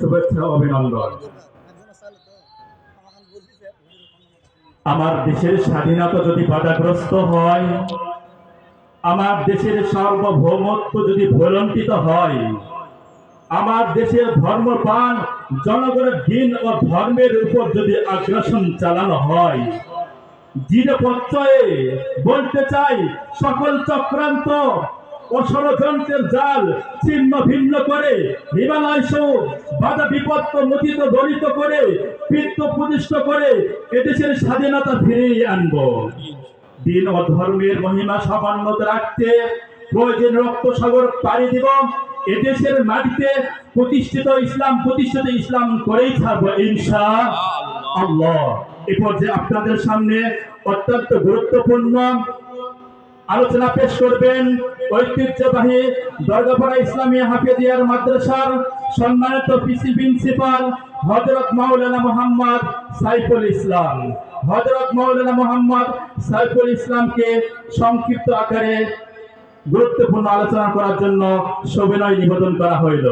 শুভেচ্ছা অভিনন্দন। আমার দেশের স্বাধীনতা যদি বাধাগ্রস্ত হয়, আমার দেশের সার্বভৌমত্ব যদি ভুলণ্ঠিত হয়, আমার দেশের ধর্মপ্রাণ, জনগণের দিন ও ধর্মের উপর যদি আগ্রাসন চালানো হয় দৃঢ় প্রত্যয়ে বলতে চাই সকল চক্রান্ত ও জাল ছিন্ন ভিন্ন করে, হিমালয় বাধা বিপত্ত দলিত করে, পিত্ত প্রতিষ্ঠ করে, এদেশের স্বাধীনতা ফিরিয়ে আনব। দিন মহিমা রাখতে প্রয়োজন রক্ত সাগর পাড়ি দিব। এদেশের মাটিতে প্রতিষ্ঠিত ইসলাম প্রতিষ্ঠিত ইসলাম করেই থাকব আল্লাহ। এ পর্যায়ে আপনাদের সামনে অত্যন্ত গুরুত্বপূর্ণ আলোচনা পেশ করবেন ঐতিহ্যবাহী দরগাপাড়া ইসলামী হাফিজিয়ার মাদ্রাসার সম্মানিত পিসি প্রিন্সিপাল হজরত মাওলানা মোহাম্মদ সাইফুল ইসলাম। হজরত মাওলানা মোহাম্মদ সাইফুল ইসলামকে সংক্ষিপ্ত আকারে গুরুত্বপূর্ণ আলোচনা করার জন্য সবিনয় নিবেদন করা হইল।